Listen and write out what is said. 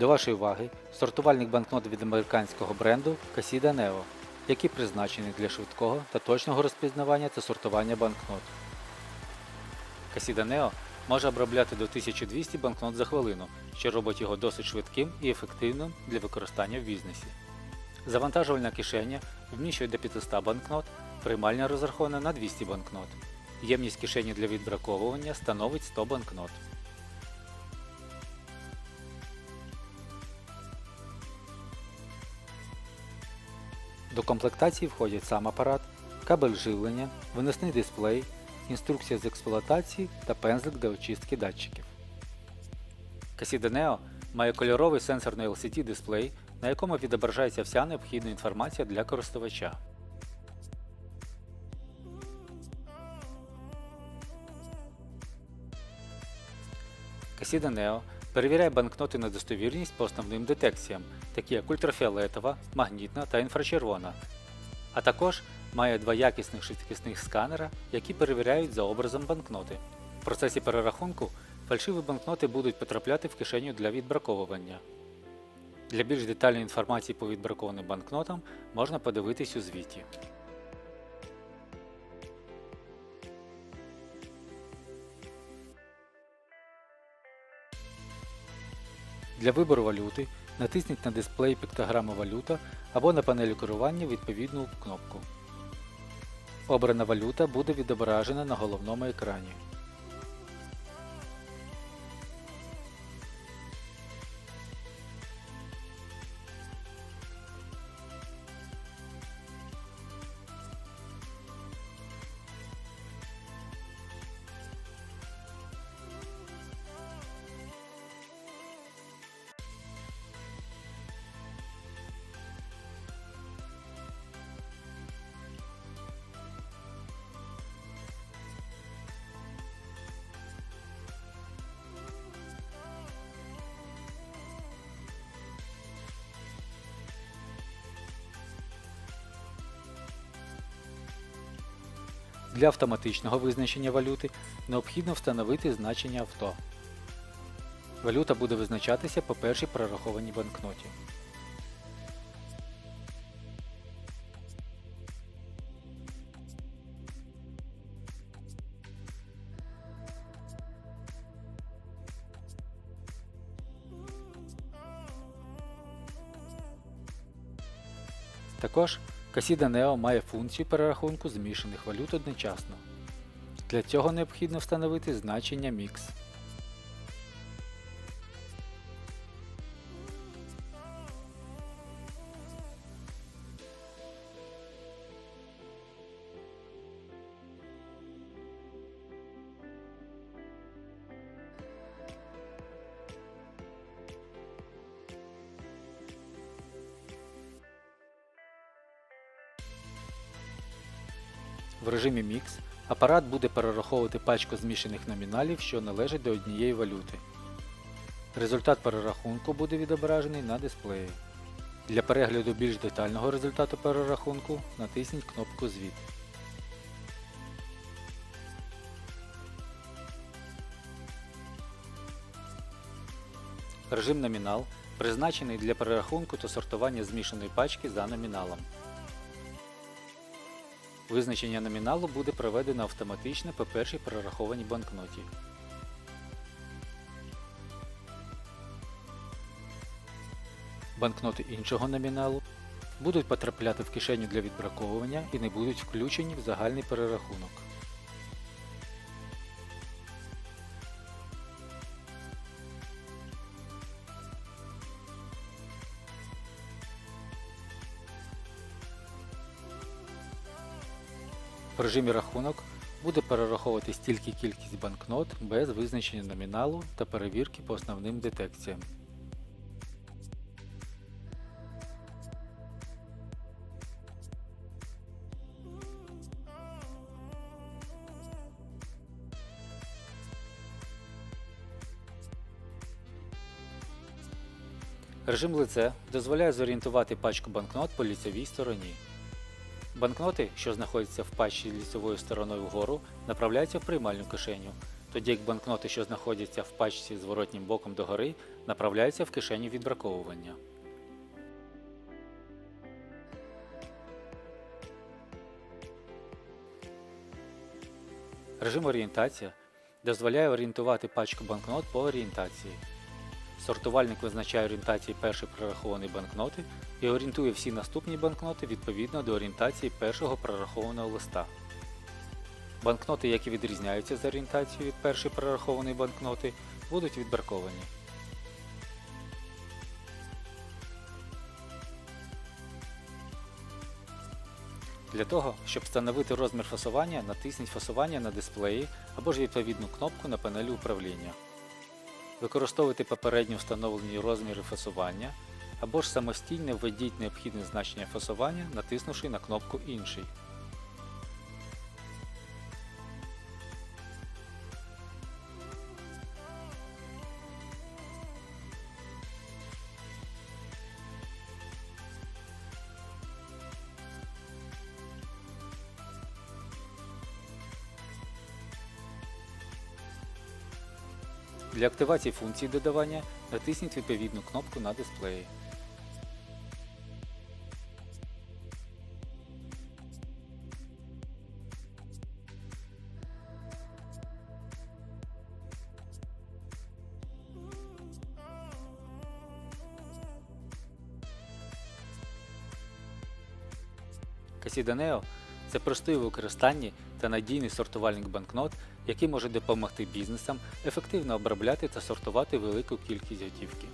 До вашої уваги сортувальник банкнот від американського бренду Casida Neo, який призначений для швидкого та точного розпізнавання та сортування банкнот. Casida Neo може обробляти до 1200 банкнот за хвилину, що робить його досить швидким і ефективним для використання в бізнесі. Завантажувальна кишеня вміщує до 500 банкнот, приймальня розрахована на 200 банкнот. Ємність кишені для відбраковування становить 100 банкнот. До комплектації входять сам апарат, кабель живлення, виносний дисплей, інструкція з експлуатації та пензлик для очистки датчиків. Casida має кольоровий сенсорний LCD дисплей, на якому відображається вся необхідна інформація для користувача. Casida перевіряє банкноти на достовірність по основним детекціям, такі як ультрафіолетова, магнітна та інфрачервона, а також має два якісних швидкісних сканера, які перевіряють за образом банкноти. В процесі перерахунку фальшиві банкноти будуть потрапляти в кишеню для відбраковування. Для більш детальної інформації по відбракованим банкнотам можна подивитись у звіті. Для вибору валюти натисніть на дисплеї піктограму валюта або на панелі керування відповідну кнопку. Обрана валюта буде відображена на головному екрані. Для автоматичного визначення валюти необхідно встановити значення авто. Валюта буде визначатися по першій прорахованій банкноті. Також Casida Neo має функцію перерахунку змішаних валют одночасно. Для цього необхідно встановити значення Mix. В режимі Mix апарат буде перераховувати пачку змішаних номіналів, що належать до однієї валюти. Результат перерахунку буде відображений на дисплеї. Для перегляду більш детального результату перерахунку натисніть кнопку Звіт. Режим номінал призначений для перерахунку та сортування змішаної пачки за номіналом. Визначення номіналу буде проведено автоматично по першій перерахованій банкноті. Банкноти іншого номіналу будуть потрапляти в кишеню для відбраковування і не будуть включені в загальний перерахунок. В режимі рахунок буде перераховуватись тільки кількість банкнот без визначення номіналу та перевірки по основним детекціям. Режим лице дозволяє зорієнтувати пачку банкнот по ліцевій стороні. Банкноти, що знаходяться в пачці лісовою стороною вгору, направляються в приймальну кишеню. тоді як банкноти, що знаходяться в пачці зворотнім боком догори, направляються в кишеню відбраковування. Режим орієнтація дозволяє орієнтувати пачку банкнот по орієнтації. Сортувальник визначає орієнтації першої прорахованої банкноти і орієнтує всі наступні банкноти відповідно до орієнтації першого прорахованого листа. Банкноти, які відрізняються за орієнтацією від першої прорахованої банкноти, будуть відбраковані. Для того, щоб встановити розмір фасування, натисніть фасування на дисплеї або ж відповідну кнопку на панелі управління. Використовуйте попередньо встановлені розміри фасування або ж самостійно введіть необхідне значення фасування, натиснувши на кнопку Інший. Для активації функції додавання натисніть відповідну кнопку на дисплеї. Casida – це простий у використанні та надійний сортувальник банкнот, який може допомогти бізнесам ефективно обробляти та сортувати велику кількість готівки.